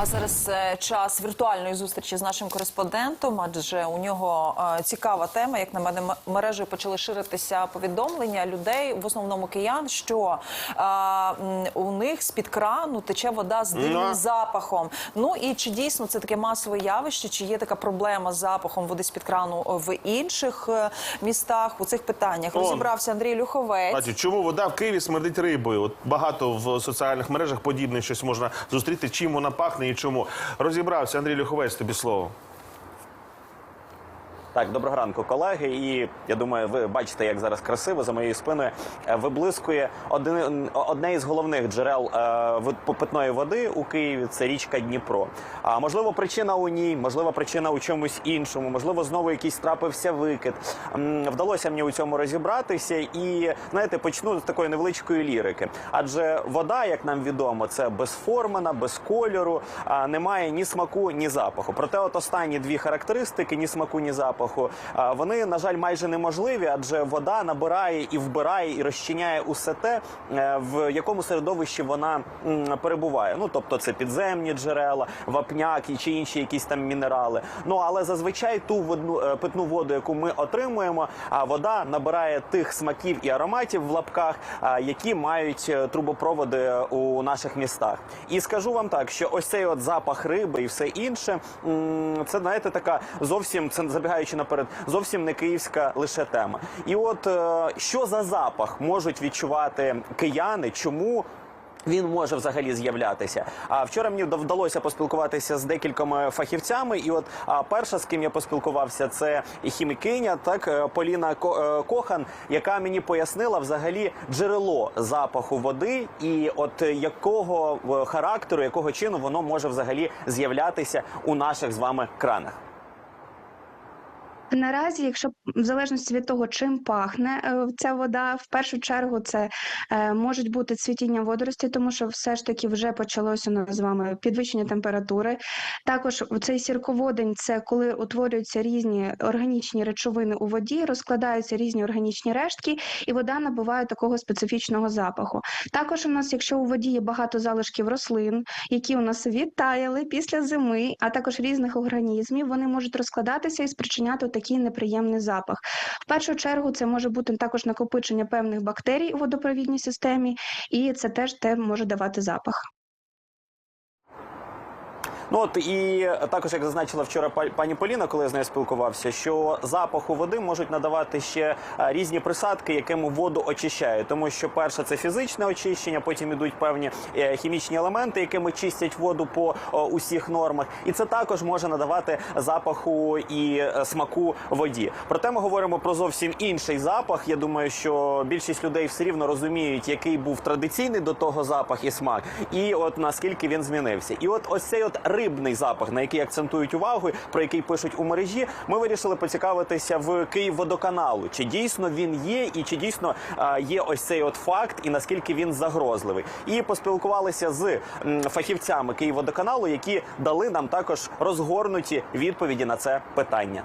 А зараз е, час віртуальної зустрічі з нашим кореспондентом, адже у нього е, цікава тема. Як на мене, мережею почали ширитися повідомлення людей, в основному киян, що е, м, у них з під крану тече вода з дивним Ну. запахом. Ну і чи дійсно це таке масове явище? Чи є така проблема з запахом води з під крану в інших е, містах? У цих питаннях Он. розібрався Андрій Люховець. Бачу, чому вода в Києві смердить рибою? От багато в соціальних мережах подібне щось можна зустріти. Чим вона пахне і чому? Розібрався Андрій Люховець, тобі слово. Так, доброго ранку, колеги. І я думаю, ви бачите, як зараз красиво за моєю спиною е, виблискує один, одне із головних джерел е, питної води у Києві. Це річка Дніпро. А можливо, причина у ній, можливо, причина у чомусь іншому, можливо, знову якийсь трапився викид. Вдалося мені у цьому розібратися, і знаєте, почну з такої невеличкої лірики. Адже вода, як нам відомо, це безформена, без кольору, а немає ні смаку, ні запаху. Проте, от останні дві характеристики ні смаку, ні запаху, а, вони, на жаль, майже неможливі, адже вода набирає і вбирає і розчиняє усе те, е, в якому середовищі вона перебуває. Ну тобто, це підземні джерела, вапняк і чи інші якісь там мінерали. Ну але зазвичай ту водну е, питну воду, яку ми отримуємо, а вода набирає тих смаків і ароматів в лапках, які мають е, трубопроводи у наших містах. І скажу вам так, що ось цей от запах риби і все інше, це знаєте, така зовсім це забігаючи наперед, зовсім не київська лише тема. І от е, що за запах можуть відчувати кияни? Чому? Він може взагалі з'являтися. А вчора мені вда- вдалося поспілкуватися з декількома фахівцями. І от а, перша, з ким я поспілкувався, це хімікиня, так е, Поліна е, Кохан, яка мені пояснила взагалі джерело запаху води, і от якого характеру, якого чину воно може взагалі з'являтися у наших з вами кранах. Наразі, якщо в залежності від того, чим пахне е, ця вода, в першу чергу це е, можуть бути цвітіння водоростей, тому що все ж таки вже почалося у з вами підвищення температури. Також цей сірководень це коли утворюються різні органічні речовини у воді, розкладаються різні органічні рештки, і вода набуває такого специфічного запаху. Також у нас, якщо у воді є багато залишків рослин, які у нас відтаяли після зими, а також різних організмів, вони можуть розкладатися і спричиняти такий неприємний запах. В першу чергу це може бути також накопичення певних бактерій у водопровідній системі, і це теж те може давати запах. Ну от і також, як зазначила вчора па- пані Поліна, коли я з нею спілкувався, що запаху води можуть надавати ще різні присадки, якими воду очищають. Тому що перше це фізичне очищення, потім ідуть певні е, хімічні елементи, якими чистять воду по усіх нормах, і це також може надавати запаху і е, смаку воді. Проте ми говоримо про зовсім інший запах. Я думаю, що більшість людей все рівно розуміють, який був традиційний до того запах і смак, і от наскільки він змінився. І от ось цей от рибний запах, на який акцентують увагу, про який пишуть у мережі, ми вирішили поцікавитися в Київводоканалу. Чи дійсно він є, і чи дійсно є ось цей от факт, і наскільки він загрозливий. І поспілкувалися з фахівцями Київводоканалу, які дали нам також розгорнуті відповіді на це питання.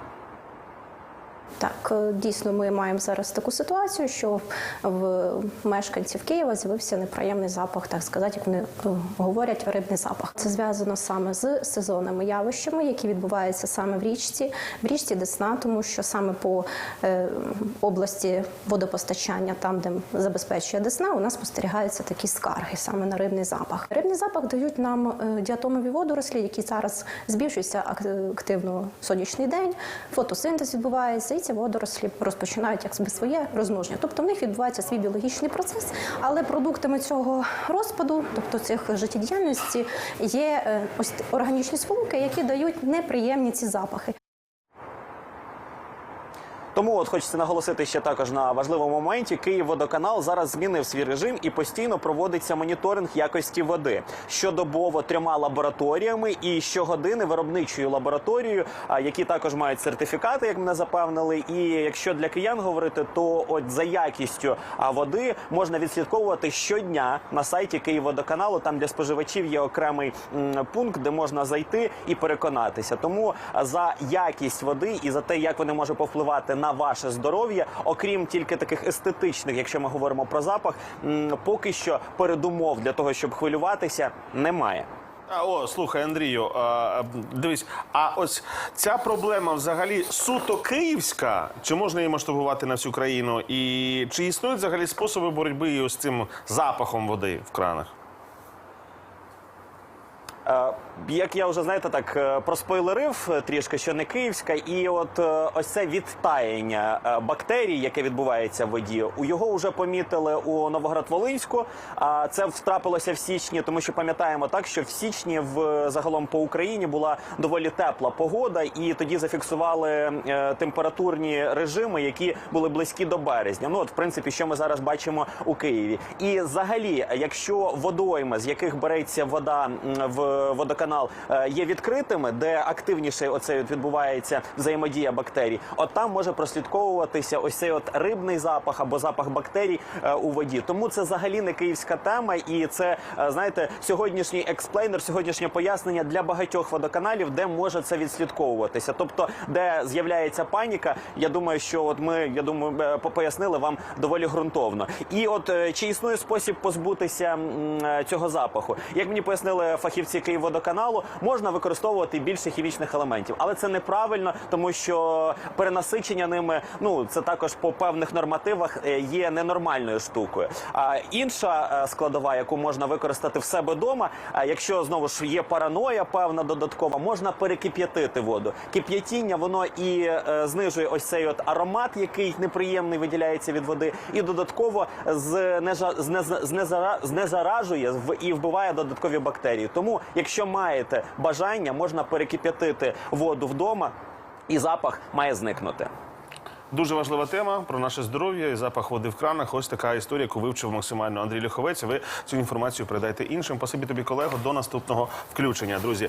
Так, е, дійсно, ми маємо зараз таку ситуацію, що в мешканців Києва з'явився неприємний запах, так сказати, як вони е, говорять, рибний запах. Це зв'язано саме з сезонними явищами, які відбуваються саме в річці, в річці Десна, тому що саме по е, області водопостачання, там де забезпечує Десна, у нас спостерігаються такі скарги саме на рибний запах. Рибний запах дають нам діатомові водорослі, які зараз збільшуються ак- активно сонячний день, фотосинтез відбувається, і ці водорослі розпочинають як своє розмноження. Тобто в них відбувається свій біологічний процес, але продуктами цього розпаду, тобто цих життєдіяльності, є е, ось органічні сполуки, які дають неприємні ці запахи. Тому от хочеться наголосити ще також на важливому моменті. Київводоканал зараз змінив свій режим і постійно проводиться моніторинг якості води щодобово трьома лабораторіями і щогодини виробничою лабораторією, які також мають сертифікати, як мене запевнили. І якщо для киян говорити, то от за якістю води можна відслідковувати щодня на сайті Київводоканалу. Там для споживачів є окремий пункт, де можна зайти і переконатися. Тому за якість води і за те, як вони можуть повпливати на ваше здоров'я, окрім тільки таких естетичних, якщо ми говоримо про запах, поки що передумов для того, щоб хвилюватися, немає. О, слухай, Андрію, дивись, а ось ця проблема взагалі суто київська, чи можна її масштабувати на всю країну? І чи існують взагалі способи боротьби ось цим запахом води в кранах? Е, Як я вже знаєте, так е, проспойлерив е, трішки, що не київська, і от е, ось це відтаяння е, бактерій, яке відбувається в воді, у його вже помітили у Новоград-Волинську. А це трапилося в січні, тому що пам'ятаємо так, що в січні в загалом по Україні була доволі тепла погода, і тоді зафіксували температурні режими, які були близькі до березня. Ну от, в принципі, що ми зараз бачимо у Києві. І взагалі, якщо водойми, з яких береться вода в водоканал, е, є відкритими, де активніше оце відбувається взаємодія бактерій, от там може прослідковуватися ось цей от рибний запах або запах бактерій е, у воді. Тому це взагалі не київська тема, і це е, знаєте, сьогоднішній експлейнер, сьогоднішнє пояснення для багатьох водоканалів, де може це відслідковуватися. Тобто, де з'являється паніка, я думаю, що от ми я думаю, пояснили вам доволі ґрунтовно. І от чи існує спосіб позбутися цього запаху? Як мені пояснили фахівці Київводоканалу, можна використовувати більше хімічних елементів, але це неправильно, тому що перенасичення ними, ну це також по певних нормативах е, є ненормальною штукою. А інша е, складова, яку можна використати в себе вдома, а якщо знову ж є параноя, певна додаткова, можна перекип'ятити воду. Кип'ятіння воно і е, знижує ось цей от аромат, який неприємний виділяється від води, і додатково знезаражує і вбиває додаткові бактерії. Тому, якщо маєте бажання, можна перекип'ятити воду вдома, і запах має зникнути. Дуже важлива тема про наше здоров'я і запах води в кранах. Ось така історія, яку вивчив максимально Андрій Ліховець. Ви цю інформацію передайте іншим. Пасибі тобі, колего, до наступного включення, друзі.